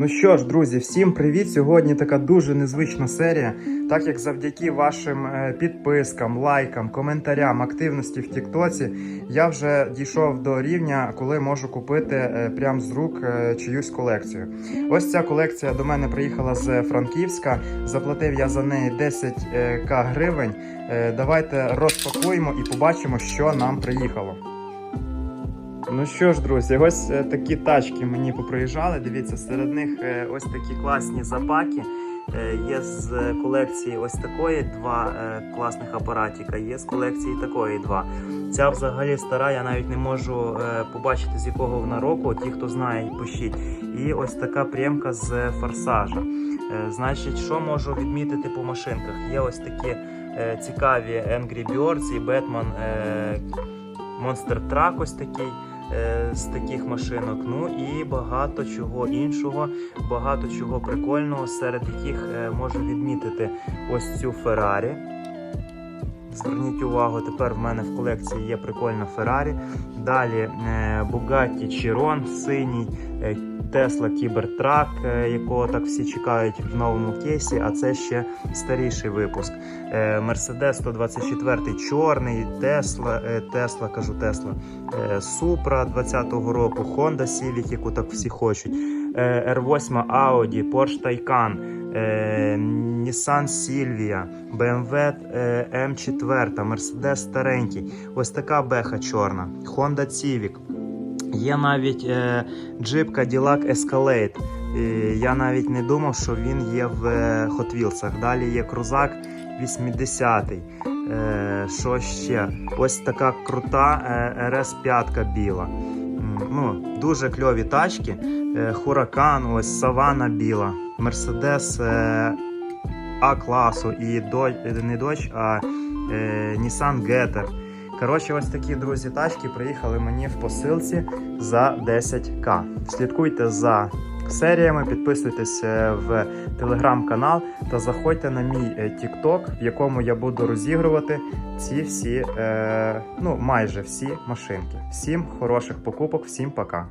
Ну що ж, друзі, всім привіт! Сьогодні така дуже незвична серія. Так як завдяки вашим е, підпискам, лайкам, коментарям, активності в Тіктоці, я вже дійшов до рівня, коли можу купити е, прям з рук е, чиюсь колекцію. Ось ця колекція до мене приїхала з Франківська. Заплатив я за неї 10к гривень. Давайте розпакуємо і побачимо, що нам приїхало. Ну що ж, друзі, ось е, такі тачки мені поприїжджали. Дивіться, серед них е, ось такі класні запаки. Е, Є з колекції ось такої два класних апаратіка, є з колекції такої два. Ця взагалі стара, я навіть не можу побачити з якого вона року. Ті, хто знає, пишіть. І ось така прямка з форсажа. Значить, що можу відмітити по машинках? Є ось такі цікаві Angry Birds і Batman Monster Truck ось такий з таких машинок. Ну і багато чого іншого, багато чого прикольного, серед яких е, можу відмітити ось цю Феррарі. Зверніть увагу, тепер в мене в колекції є прикольна Феррарі. Далі е, Bugatti Chiron синій, е, Cybertruck, е, якого так всі чекають в новому кейсі, а це ще старіший випуск. Е, Mercedes 124 чорний, е, Tesla, кажу Tesla, е, Supra 20-го року, Honda Civic, яку так всі хочуть, е, R8 Audi, Porsche Taycan, е, Nissan Silvia, BMW е, M4, Mercedes старенький, ось така беха чорна, Honda Civic. Є навіть е, джип Cadillac Escalade. І я навіть не думав, що він є в е, Hot Wheels. Далі є крузак 80-й. Е, що ще? Ось така крута е, RS5 біла. Ну, дуже кльові тачки. Е, Huracan, ось Savannah біла, е, А класу і Dodge- не Dodge, а е, Nissan Getter. Коротше, ось такі друзі тачки приїхали мені в посилці за 10к. Слідкуйте за серіями, підписуйтесь е, в телеграм-канал та заходьте на мій е, TikTok, в якому я буду розігрувати ці всі, е, ну майже всі машинки. Всім хороших покупок, всім пока.